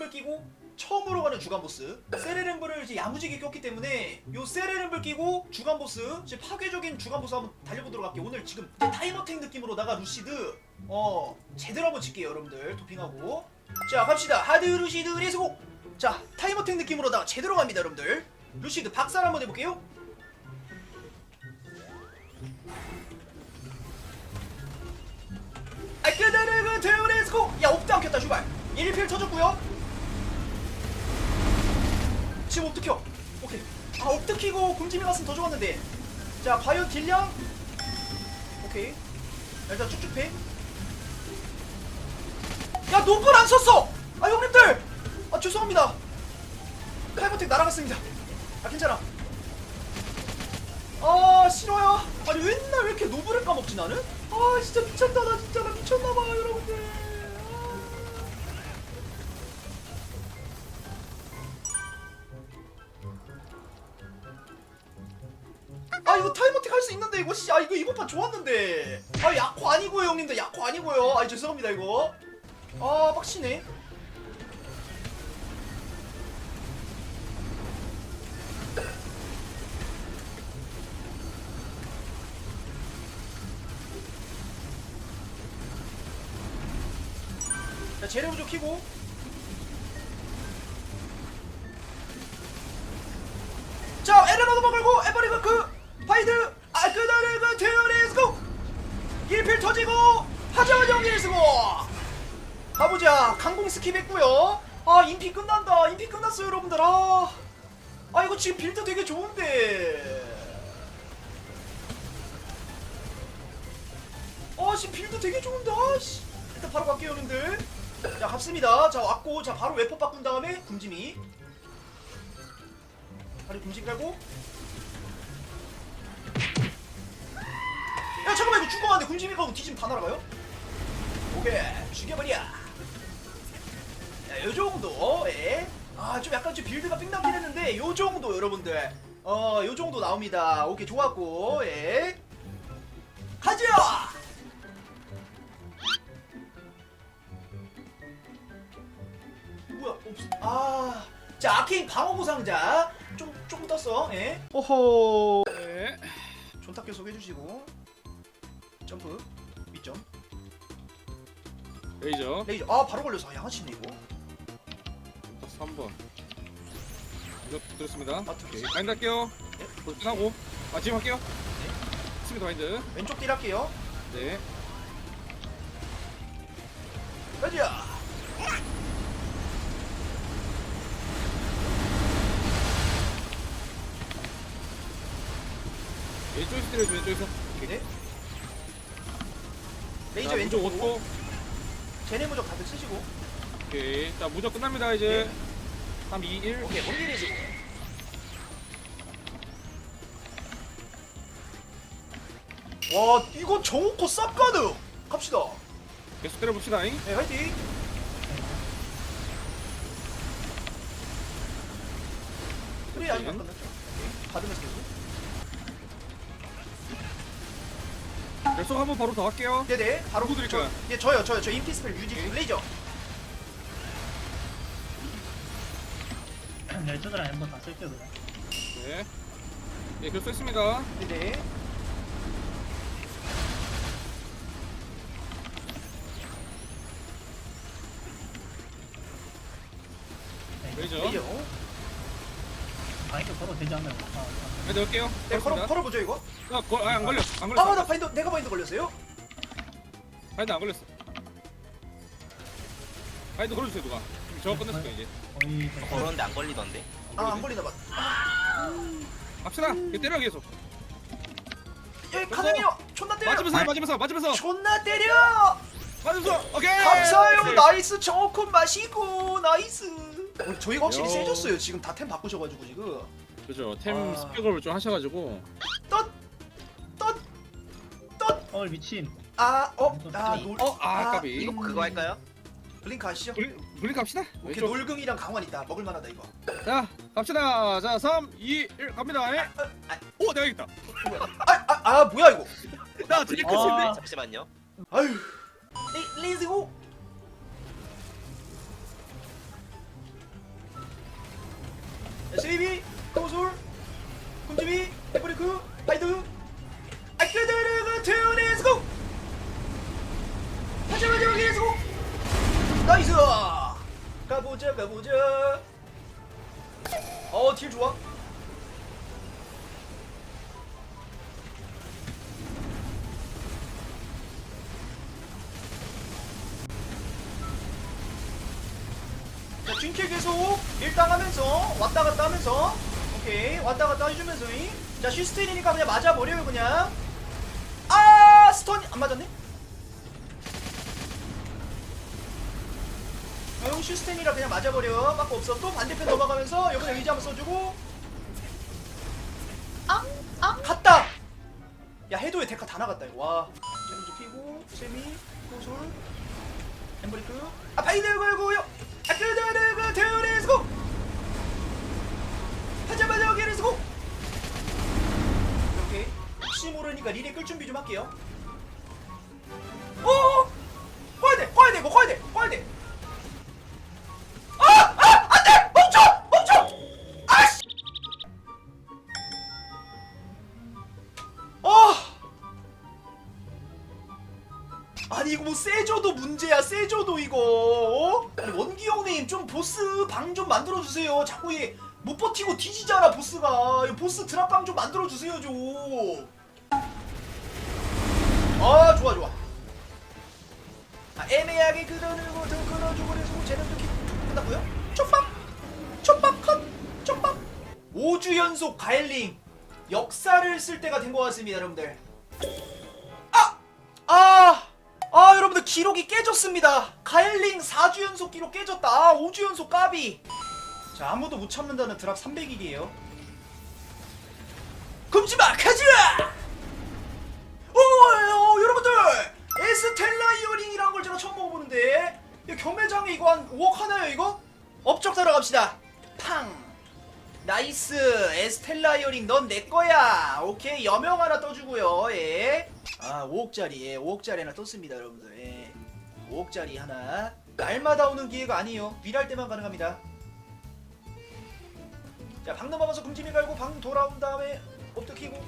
세레렌블 끼고 처음으로 가는 주간 보스. 세레렌블을 이제 야무지게 꼈기 때문에 요 세레렌블 끼고 주간 보스 이제 파괴적인 주간 보스 한번 달려보도록 할게요. 오늘 지금 이제 타이머택 느낌으로다가 루시드 어 제대로 한번 칠게요 여러분들. 도핑하고. 자 갑시다. 하드 루시드 레스고. 자 타이머택 느낌으로다가 제대로 갑니다 여러분들. 루시드 박살 한번 해볼게요. 아 끄다르그 테오레스고. 야 옵도 안 켰다 슈발. 1필 터졌고요 지금 켜 오케이 아 키고 굶짐이 갔으면 더 좋았는데 자 과연 딜량 오케이 자, 일단 쭉쭉 패 야, 노플 안 썼어! 아, 형님들! 아, 죄송합니다. 칼버텍 날아갔습니다. 아, 괜찮아. 아, 싫어요. 아니, 맨날 왜 이렇게 노블을 까먹지, 나는? 아, 진짜 미쳤다. 나 진짜 나 미쳤나봐요, 여러분들. 이거 씨, 아 이거 이번 판 좋았는데. 아 약호 아니고요 형님들. 약호 아니고요. 아 죄송합니다 이거. 아 빡치네. 자 재래부조 키고. 자 에레나도 먹을고 에버리그 그 파이드 아크다르그 테어레스고 1필 터지고 하자마자 연기를 쓰고 가보자. 강공 스킵 했고요. 아 인피 끝난다. 인피 끝났어요 여러분들. 아, 아 이거 지금 빌드 되게 좋은데. 아씨 빌드 되게 좋은데. 아씨. 일단 바로 갈게요 형님들. 자 갑습니다. 자 왔고 자 바로 웨퍼 바꾼 다음에 굶짐이 다리 굶짐 깔고. 야 잠깐만 이거 죽어가는데 굶짐이 가고 뒤지면 다 날아가요? 오케이 죽여버려 야, 요 정도, 예. 아, 좀 약간 좀 빌드가 삥남긴 했는데, 요 정도, 여러분들. 어, 요 정도 나옵니다. 오케이, 좋았고, 예. 가자! 뭐야, 없, 아. 자, 아케인 방어 보상자. 좀, 조금 떴어, 예. 호호. 네. 존탁 계속 해 주시고. 점프. 밑점. 레이저 레이저. 아, 바로 걸려서. 아, 양아치네, 이거. 3번. 이거 들었습니다. 오케이. 바인드 할게요. 네. 돌진하고 아 지금 할게요. 스피드 바인드. 왼쪽 딜 할게요. 네. 가자. 왼쪽에서 때려줘 왼쪽에서. 오케이. 네. 레이저 자, 왼쪽 오고 오고. 제네 무적 다들 쓰시고. 오케이. 자 무적 끝납니다 이제 3 2 1 오케이 원딜이 지고 와 이거 정우코 쌉가드! 갑시다. 계속 때려봅시다 잉. 네 화이팅! 그래 아직 안 끝났죠. 받으면서 계속 결속 한번 바로 더 할게요. 네네. 바로 누구 드릴까요? 저, 예 저요 저요. 저 인피 스펠 유지. 레이저 열두드랑 엠버 다 쓸게요 그냥. 네. 예, 결속 했습니다. 네네 레이저 레이저 바인드 걸어도 되지 않나요? 아, 아. 바인드 할게요. 네 걸어 걸었습니다. 걸어보죠 이거. 아, 거, 아, 안 걸려 안 걸렸어. 아 나 바인드 내가 바인드 걸렸어요? 바인드 안 걸렸어. 바인드 걸어주세요 누가 저거 끝냈을까 이제. 거의 될 걸었는데 안 걸리던데. 아 안 걸리나 봐. 갑시다. 이거 때려 계속. 예 가능해요. 존나 때려 맞으면서 맞으면서 맞으면서. 존나 때려! 맞으면서. 오케이! 감사해요. 오케이. 나이스. 정확한 마시고. 나이스. 어, 저희가 확실히 요. 세졌어요. 지금 다 템 바꾸셔가지고 지금. 그죠. 템 아. 스펙업을 좀 하셔가지고. 헐 미친. 떴아어 아 놀 어? 아 아, 까비. 이거 그거 할까요? 블링크 아시죠? 블링, 블링 갑시다. 오케이 왼쪽. 놀궁이랑 강환 있다. 먹을 만하다 이거. 자 갑시다. 자 3, 2, 1 갑니다. 예? 오 내가 이겼다. 아 아 아, 뭐야 이거? 나 되게 아. 끝인데 잠시만요. 아유 레, 레이즈고 세이비 도솔 군지비 에브리크 하이드. 아크드르그 트레스고 하지만 여기 렛츠고 나이스 가보자 가보자. 어딜 좋아. 자, 쥔킬 계속. 밀당하면서 왔다 갔다 하면서. 오케이 왔다 갔다 해주면서 이. 자 슈스틴이니까 그냥 맞아버려요 그냥. 아 스턴 안 맞았네? 형 슈스텐이라 그냥 맞아버려. 빠꾸 없어. 또 반대편 넘어가면서 이번에 의지 한번 써주고. 앙! 앙! 갔다! 야 해도에 데카 다 나갔다 이거. 와. 챌린지 피고 세미 호솔 엠브리크. 아 파이드 걸고요 아크드르그 테레스고! 하자마자 여기를 쓰고! 이렇게 혹시 모르니까 리레 끌 준비 좀 할게요 아니 이거 뭐 세조도 문제야 세조도 이거. 어? 원기 형님 좀 보스 방 좀 만들어 주세요. 자꾸 얘 못 버티고 뒤지잖아 보스가. 이 보스 드랍방 좀 만들어 주세요 좀아 좋아 좋아. 아, 애매하게 끊어주고 더 끊어주고 그래서 쟤는 또 기- 끝났고요. 촉박! 촉박! 컷! 촉박! 5주 연속 가일링 역사를 쓸 때가 된 것 같습니다 여러분들 기록이 깨졌습니다. 가일링 4주 연속 기록 깨졌다. 아 5주 연속 까비. 자 아무도 못 참는다는 드랍 300일이에요. 굶지마 가지마! 오, 어, 여러분들! 에스텔라 이어링이라는 걸 제가 처음 먹어보는데 이 경매장에 이거 한 5억 하나요 이거? 업적 사러 갑시다. 팡! 나이스! 에스텔라 이어링 넌 내 거야! 오케이 여명 하나 떠주고요. 예. 아 5억짜리 예, 5억짜리 하나 떴습니다 여러분들. 예. 5억짜리 하나. 날마다 오는 기회가 아니에요. 위할 때만 가능합니다. 자 방 넘어가서 금지미 갈고 방 돌아온 다음에 업도 키고.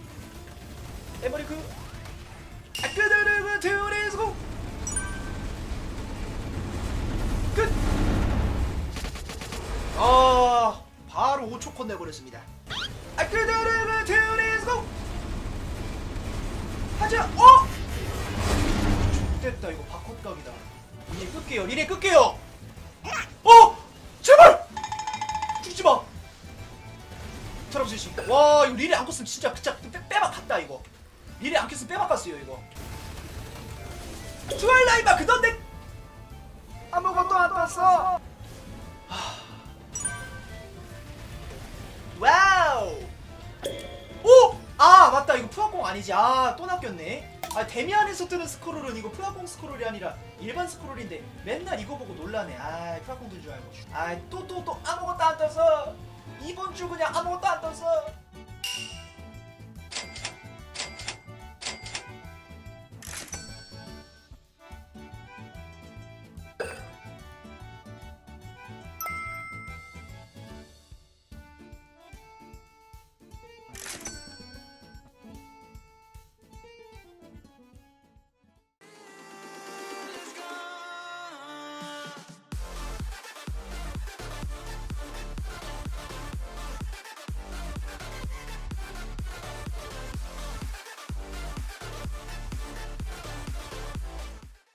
에머리크. 아끄드르그 트레스고 끝! 아 바로 5초 컷 내버렸습니다. 아끄드르그 트레스고 하자! 어! 됐다 이거 바컷 각이다 리레 끌게요. 리레 끌게요. 어! 제발! 죽지마! 트럼 스위치 와 이거 리레 안 껐으면 진짜 진짜 빼, 빼박 갔다 이거. 리레 안 켰으면 빼박 갔어요 이거. 트와일라이바 그던 내 아무것도 안 하... 와우! 오! 아 맞다. 이거 푸아공 아니지. 아 또 낚였네 아 데미안에서 뜨는 스크롤은 이거 푸아공 스크롤이 아니라 일반 스크롤인데 맨날 이거 보고 놀라네. 아 푸아공 들줄 알고. 아또 또 또 아무것도 안 떴어 이번 주 그냥 아무것도 안 떴어